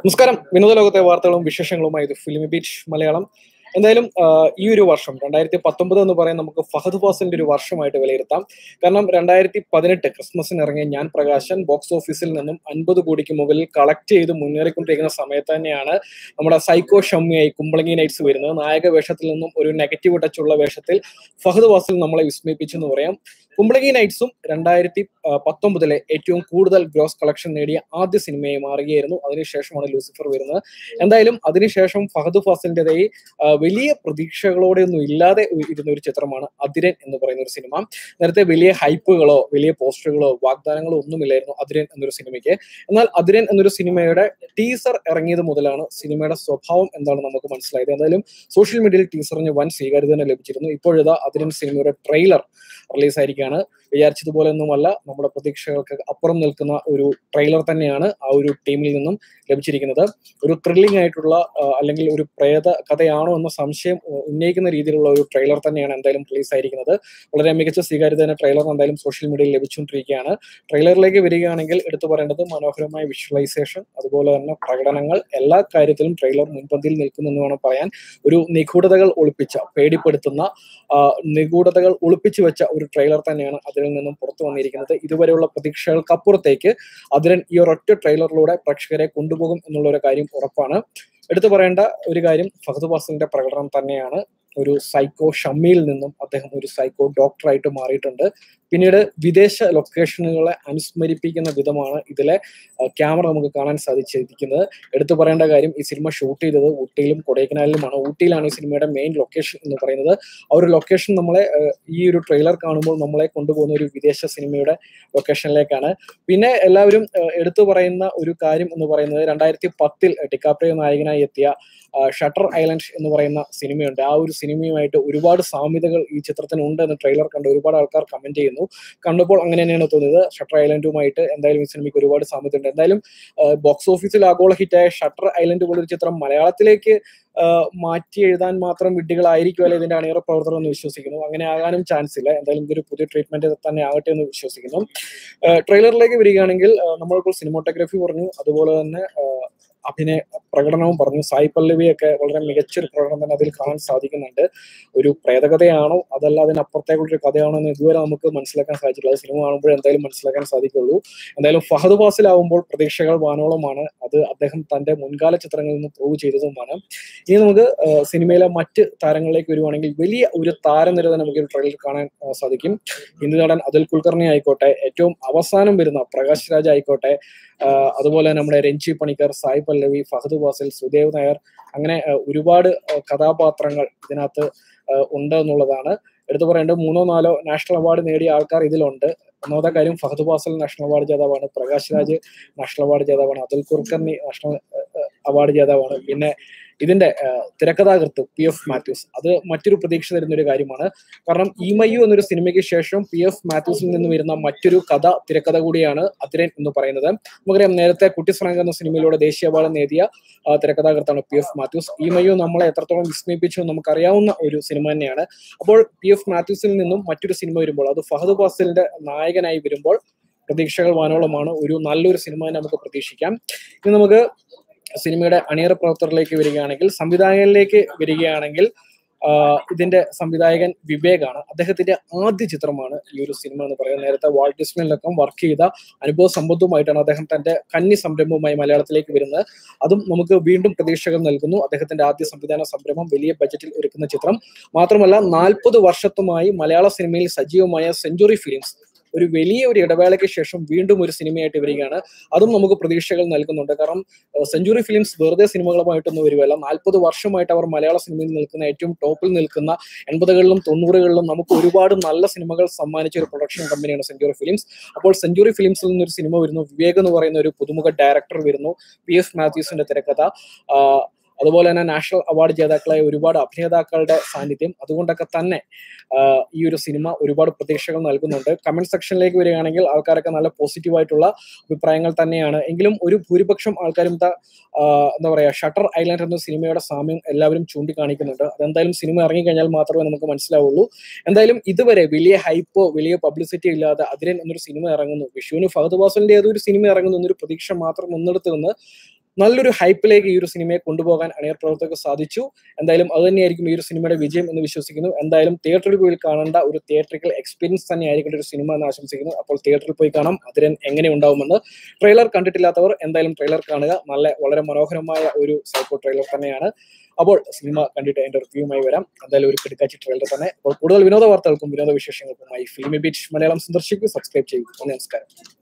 നമസ്കാരം. വിനോദ ലോകത്തെ വാർത്തകളും വിശേഷങ്ങളുമായി ഇത് ഫിലിമി ബീച്ച് മലയാളം. എന്തായാലും ഈ ഒരു വർഷം രണ്ടായിരത്തി പത്തൊമ്പത് എന്ന് പറയാൻ നമുക്ക് ഫഹദ് ഫാസിന്റെ ഒരു വർഷമായിട്ട് വിലയിരുത്താം. കാരണം രണ്ടായിരത്തി പതിനെട്ട് ക്രിസ്മസിന് ഇറങ്ങിയ ഞാൻ പ്രകാശൻ ബോക്സ് ഓഫീസിൽ നിന്നും അൻപത് കോടിക്ക് മുകളിൽ കളക്ട് ചെയ്ത് മുന്നേറിക്കൊണ്ടിരിക്കുന്ന സമയത്ത് തന്നെയാണ് നമ്മുടെ സൈക്കോ ഷമ്മിയായി കുമ്പളങ്ങി നൈറ്റ്സ് വരുന്നത്. നായക വേഷത്തിൽ നിന്നും ഒരു നെഗറ്റീവ് ടച്ചുള്ള വേഷത്തിൽ ഫഹദ് ഫാസിൽ നമ്മളെ വിസ്മയിപ്പിച്ചു എന്ന് പറയാം. കുമ്പളങ്ങി നൈറ്റ്സും രണ്ടായിരത്തി പത്തൊമ്പതിലെ ഏറ്റവും കൂടുതൽ ഗ്രോസ് കളക്ഷൻ നേടിയ ആദ്യ സിനിമയായി മാറുകയായിരുന്നു. അതിനുശേഷമാണ് ലൂസിഫർ വരുന്നത്. എന്തായാലും അതിനുശേഷം ഫഹദ് ഫാസിലിന്റെതായി വലിയ പ്രതീക്ഷകളോടെ ഒന്നും ഇല്ലാതെ ഇരുന്ന ഒരു ചിത്രമാണ് അതിരൻ എന്ന് പറയുന്ന ഒരു സിനിമ. നേരത്തെ വലിയ ഹൈപ്പുകളോ വലിയ പോസ്റ്ററുകളോ വാഗ്ദാനങ്ങളോ ഒന്നുമില്ലായിരുന്നു അതിരൻ എന്നൊരു സിനിമയ്ക്ക്. എന്നാൽ അതിരൻ എന്നൊരു സിനിമയുടെ ടീസർ ഇറങ്ങിയത് മുതലാണ് സിനിമയുടെ സ്വഭാവം എന്താണ് നമുക്ക് മനസ്സിലായത്. എന്തായാലും സോഷ്യൽ മീഡിയയിൽ ടീസറിന് വൻ സ്വീകാര്യത ലഭിച്ചിരുന്നു. ഇപ്പോഴിതാ അതിരൻ സിനിമയുടെ ട്രെയിലർ റിലീസ് it വിചാരിച്ചതുപോലെ ഒന്നുമല്ല നമ്മുടെ പ്രതീക്ഷകൾക്ക് അപ്പുറം നിൽക്കുന്ന ഒരു ട്രെയിലർ തന്നെയാണ് ആ ഒരു ടീമിൽ നിന്നും ലഭിച്ചിരിക്കുന്നത്. ഒരു ത്രില്ലിംഗ് ആയിട്ടുള്ള അല്ലെങ്കിൽ ഒരു പ്രേത കഥയാണോ എന്ന സംശയം ഉന്നയിക്കുന്ന രീതിയിലുള്ള ഒരു ട്രെയിലർ തന്നെയാണ് എന്തായാലും റിലീസ് ആയിരിക്കുന്നത്. വളരെ മികച്ച സ്വീകാര്യത തന്നെ ട്രെയിലർ എന്തായാലും സോഷ്യൽ മീഡിയയിൽ ലഭിച്ചുകൊണ്ടിരിക്കുകയാണ്. ട്രെയിലറിലേക്ക് വരികയാണെങ്കിൽ എടുത്തു പറയേണ്ടത് മനോഹരമായ വിഷ്വലൈസേഷൻ അതുപോലെ തന്നെ പ്രകടനങ്ങൾ എല്ലാ കാര്യത്തിലും ട്രെയിലർ മുൻപന്തിയിൽ നിൽക്കുന്നു വേണം പറയാൻ. ഒരു നിഗൂഢതകൾ ഒളിപ്പിച്ച പേടിപ്പെടുത്തുന്ന നിഗൂഢതകൾ ഒളിപ്പിച്ചു വെച്ച ഒരു ട്രെയിലർ തന്നെയാണ് അതിൽ നിന്നും പുറത്തു വന്നിരിക്കുന്നത് ഇതുവരെയുള്ള പ്രതീക്ഷകൾക്കപ്പുറത്തേക്ക് അതിരൻ ഈ ഒരൊറ്റ ട്രെയിലറിലൂടെ പ്രേക്ഷകരെ കൊണ്ടുപോകും എന്നുള്ള ഒരു കാര്യം ഉറപ്പാണ്. എടുത്തു പറയേണ്ട ഒരു കാര്യം ഫഹദ് ഫാസിലിന്റെ പ്രകടനം തന്നെയാണ്. ഒരു സൈക്കോ ഷമ്മിയിൽ നിന്നും അദ്ദേഹം ഒരു സൈക്കോ ഡോക്ടറായിട്ട് മാറിയിട്ടുണ്ട്. പിന്നീട് വിദേശ ലൊക്കേഷനുകളെ അനുസ്മരിപ്പിക്കുന്ന വിധമാണ് ഇതിലെ ക്യാമറ നമുക്ക് കാണാൻ സാധിച്ചിരിക്കുന്നത്. എടുത്തു പറയേണ്ട കാര്യം ഈ സിനിമ ഷൂട്ട് ചെയ്തത് ഊട്ടിയിലും കൊടൈക്കനാലിലുമാണ്. ഊട്ടിയിലാണ് ഈ സിനിമയുടെ മെയിൻ ലൊക്കേഷൻ എന്ന് പറയുന്നത്. ആ ഒരു ലൊക്കേഷൻ നമ്മളെ ഈ ഒരു ട്രെയിലർ കാണുമ്പോൾ നമ്മളെ കൊണ്ടുപോകുന്ന ഒരു വിദേശ സിനിമയുടെ ലൊക്കേഷനിലേക്കാണ് പിന്നെ എല്ലാവരും എടുത്തു പറയുന്ന ഒരു കാര്യം എന്ന് പറയുന്നത് രണ്ടായിരത്തി പത്തിൽ ഡിക്കാപ്രിയോ നായകനായി എത്തിയ ഷട്ടർ ഐലൻഡ് എന്ന് പറയുന്ന സിനിമയുണ്ട് ആ ഒരു സിനിമയുമായിട്ട് ഒരുപാട് സാമ്യതകൾ ഈ ചിത്രത്തിന് ഉണ്ട് എന്ന് ട്രെയിലർ കണ്ട് ഒരുപാട് ആൾക്കാർ കമന്റ് ചെയ്യുന്നു. കണ്ടപ്പോൾ അങ്ങനെ തന്നെയാണ് തോന്നിയത്. ഷട്ടർ ഐലൻഡുമായിട്ട് എന്തായാലും ഈ സിനിമയ്ക്ക് ഒരുപാട് സാമ്യത ഉണ്ട്. എന്തായാലും ബോക്സ് ഓഫീസിൽ ആഗോള ഹിറ്റായ ഷട്ടർ ഐലൻഡ് പോലൊരു ചിത്രം മലയാളത്തിലേക്ക് മാറ്റി എഴുതാൻ മാത്രം വിഡ്ഢികളായിരിക്കുമല്ലോ ഇതിന്റെ അണിയറ പ്രവർത്തനം എന്ന് വിശ്വസിക്കുന്നു. അങ്ങനെ ആകാനും ചാൻസ് ഇല്ല. എന്തായാലും ഇതൊരു പുതിയ ട്രീറ്റ്മെന്റ് തന്നെ ആകട്ടെ എന്ന് വിശ്വസിക്കുന്നു. ട്രെയിലറിലേക്ക് വരികയാണെങ്കിൽ നമ്മളിപ്പോൾ സിനിമോട്ടോഗ്രാഫി പറഞ്ഞു. അതുപോലെ തന്നെ അഭിനയ പ്രകടനവും പറഞ്ഞു. സായി പല്ലവിയൊക്കെ വളരെ മികച്ചൊരു പ്രകടനം തന്നെ അതിൽ കാണാൻ സാധിക്കുന്നുണ്ട്. ഒരു പ്രേതകഥയാണോ? അതല്ല അതിനപ്പുറത്തേക്കുള്ളൊരു കഥയാണോ എന്ന് ഇതുവരെ നമുക്ക് മനസ്സിലാക്കാൻ സാധിച്ചിട്ടില്ല. അത് സിനിമ കാണുമ്പോൾ എന്തായാലും മനസ്സിലാക്കാൻ സാധിക്കുള്ളൂ. എന്തായാലും ഫഹദ് ഫാസിലാവുമ്പോൾ പ്രതീക്ഷകൾ വാനോളമാണ്. അത് അദ്ദേഹം തന്റെ മുൻകാല ചിത്രങ്ങളിൽ നിന്ന് പ്രൂവ് ചെയ്തതുമാണ്. ഇനി നമുക്ക് സിനിമയിലെ മറ്റ് താരങ്ങളിലേക്ക് വരുവാണെങ്കിൽ വലിയ ഒരു താരനിര തന്നെ നമുക്ക് ഒരു ട്രെയിലർ കാണാൻ സാധിക്കും. ഹിന്ദി നടൻ അതുൽ കുൽക്കർണി ആയിക്കോട്ടെ. ഏറ്റവും അവസാനം വരുന്ന പ്രകാശ് രാജ് ആയിക്കോട്ടെ. അതുപോലെ നമ്മുടെ രഞ്ജി പണിക്കർ സായി പല്ലവി ഫഹദ് വാസിൽ സുദേവ് നായർ അങ്ങനെ ഒരുപാട് കഥാപാത്രങ്ങൾ ഇതിനകത്ത് ഉണ്ട് എന്നുള്ളതാണ്. എടുത്തു പറയേണ്ടത് മൂന്നോ നാലോ നാഷണൽ അവാർഡ് നേടിയ ആൾക്കാർ ഇതിലുണ്ട്. ഒന്നാമത്തെ കാര്യം ഫഹദ് വാസൽ നാഷണൽ അവാർഡ് ജേതാവാണ് പ്രകാശ് രാജ് നാഷണൽ അവാർഡ് ജേതാവാണ് അതുൽ കുർക്കർണി നാഷണൽ അവാർഡ് ജേതാവാണ്. പിന്നെ ഇതിന്റെ തിരക്കഥാകൃത്ത് പി എഫ് മാത്യൂസ്. അത് മറ്റൊരു പ്രതീക്ഷ തരുന്ന ഒരു കാര്യമാണ്. കാരണം ഈമയു എന്നൊരു സിനിമയ്ക്ക് ശേഷം പി എഫ് മാത്യൂസിൽ നിന്ന് വരുന്ന മറ്റൊരു കഥ തിരക്കഥ കൂടിയാണ് അതിരൻ എന്ന് പറയുന്നത്. നമുക്കറിയാം നേരത്തെ കുട്ടി ഫ്രാങ്ക് എന്ന സിനിമയിലൂടെ ദേശീയ അവാർഡ് നേടിയ തിരക്കഥാകൃത്താണ് പി എഫ് മാത്യൂസ്. ഈമയു നമ്മളെ എത്രത്തോളം വിസ്മയിപ്പിച്ചു നമുക്കറിയാവുന്ന ഒരു സിനിമ തന്നെയാണ്. അപ്പോൾ പി എഫ് മാത്യൂസിൽ നിന്നും മറ്റൊരു സിനിമ വരുമ്പോൾ അത് ഫഹദ് ഫാസിലിന്റെ നായകനായി വരുമ്പോൾ പ്രതീക്ഷകൾ വാനോളമാണ്. ഒരു നല്ലൊരു സിനിമ നമുക്ക് പ്രതീക്ഷിക്കാം. ഇനി നമുക്ക് സിനിമയുടെ അണിയറ പ്രവർത്തകരിലേക്ക് വരികയാണെങ്കിൽ സംവിധായകനിലേക്ക് വരികയാണെങ്കിൽ ഇതിന്റെ സംവിധായകൻ വിവേകാണ്. അദ്ദേഹത്തിന്റെ ആദ്യ ചിത്രമാണ് ഈ ഒരു സിനിമ എന്ന് പറയുന്നത്. നേരത്തെ വാൾട്ട് വർക്ക് ചെയ്ത അനുഭവ സമ്പത്തുമായിട്ടാണ് അദ്ദേഹം തന്റെ കന്നി സംരംഭവുമായി മലയാളത്തിലേക്ക് വരുന്നത്. അതും നമുക്ക് വീണ്ടും പ്രതീക്ഷകൾ നൽകുന്നു. അദ്ദേഹത്തിന്റെ ആദ്യ സംവിധാന സംരംഭം വലിയ ബജറ്റിൽ ഒരുക്കുന്ന ചിത്രം. മാത്രമല്ല നാൽപ്പത് വർഷത്തുമായി മലയാള സിനിമയിൽ സജീവമായ സെഞ്ചുറി ഫിലിംസ് ഒരു വലിയ ഒരു ഇടവേളയ്ക്ക് ശേഷം വീണ്ടും ഒരു സിനിമയായിട്ട് വരികയാണ്. അതും നമുക്ക് പ്രതീക്ഷകൾ നൽകുന്നുണ്ട്. കാരണം സെഞ്ചുറി ഫിലിംസ് വെറുതെ സിനിമകളുമായിട്ടൊന്നും വരുമല്ല നാൽപ്പത് വർഷമായിട്ട് അവർ മലയാള സിനിമയിൽ നിൽക്കുന്ന ഏറ്റവും ടോപ്പിൽ നിൽക്കുന്ന എൺപതുകളിലും തൊണ്ണൂറുകളിലും നമുക്ക് ഒരുപാട് നല്ല സിനിമകൾ സമ്മാനിച്ച ഒരു പ്രൊഡക്ഷൻ കമ്പനിയാണ് സെഞ്ചുറി ഫിലിംസ്. അപ്പോൾ സെഞ്ചുറി ഫിലിംസിൽ നിന്നൊരു സിനിമ വരുന്നു. വിവേക് എന്ന് പറയുന്ന ഒരു പുതുമുഖ ഡയറക്ടർ വരുന്നു. പി എഫ് മാത്യൂസിന്റെ തിരക്കഥ. അതുപോലെ തന്നെ നാഷണൽ അവാർഡ് ജേതാക്കളായ ഒരുപാട് അഭിനേതാക്കളുടെ സാന്നിധ്യം. അതുകൊണ്ടൊക്കെ തന്നെ ഈ ഒരു സിനിമ ഒരുപാട് പ്രതീക്ഷകൾ നൽകുന്നുണ്ട്. കമന്റ് സെക്ഷനിലേക്ക് വരികയാണെങ്കിൽ ആൾക്കാരൊക്കെ നല്ല പോസിറ്റീവ് ആയിട്ടുള്ള അഭിപ്രായങ്ങൾ തന്നെയാണ്. എങ്കിലും ഒരു ഭൂരിപക്ഷം ആൾക്കാരും എന്താ പറയാ ഷട്ടർ ഐലൻഡ് എന്ന സിനിമയുടെ സാമ്യം എല്ലാവരും ചൂണ്ടിക്കാണിക്കുന്നുണ്ട്. അതെന്തായാലും സിനിമ ഇറങ്ങിക്കഴിഞ്ഞാൽ മാത്രമേ നമുക്ക് മനസ്സിലാവുള്ളൂ. എന്തായാലും ഇതുവരെ വലിയ ഹൈപ്പോ വലിയ പബ്ലിസിറ്റി ഇല്ലാതെ അതിരൻ എന്നൊരു സിനിമ ഇറങ്ങുന്നു. വിഷുവിന് ഫഹദ് വാസലിന്റെ ഏതൊരു സിനിമ ഇറങ്ങുന്നു എന്നൊരു പ്രതീക്ഷ മാത്രം മുന്നെടുത്ത് നിന്ന് നല്ലൊരു ഹൈപ്പിലേക്ക് ഈ ഒരു സിനിമയെ കൊണ്ടുപോകാൻ അണിയർ പ്രവർത്തകർക്ക് സാധിച്ചു. എന്തായാലും അത് തന്നെയായിരിക്കും ഈ ഒരു സിനിമയുടെ വിജയം എന്ന് വിശ്വസിക്കുന്നു. എന്തായാലും തിയേറ്ററിൽ പോയി കാണേണ്ട ഒരു തിയേറ്ററിക്കൽ എക്സ്പീരിയൻസ് തന്നെ ആയിരിക്കേണ്ട ഒരു സിനിമ എന്ന് ആശംസിക്കുന്നു. അപ്പോൾ തിയേറ്ററിൽ പോയി കാണാം. അതിരൻ എങ്ങനെ ഉണ്ടാവുമെന്ന് ട്രെയിലർ കണ്ടിട്ടില്ലാത്തവർ എന്തായാലും ട്രെയിലർ കാണുക. നല്ല വളരെ മനോഹരമായ ഒരു സൈക്കോ ട്രെയിലർ തന്നെയാണ്. അപ്പോൾ സിനിമ കണ്ടിട്ട് എന്റെ റിവ്യൂമായി വരാം. എന്തായാലും ഒരു കിടക്കാച്ചി ട്രെയിലർ തന്നെ. അപ്പോൾ കൂടുതൽ വിനോദ വാർത്തകൾക്കും വിനോദ വിശേഷങ്ങൾക്കുമായി ഫിലിമി ബീച്ച് മലയാളം സന്ദർശിക്കൂ. സബ്സ്ക്രൈബ് ചെയ്യുക നമസ്കാരം.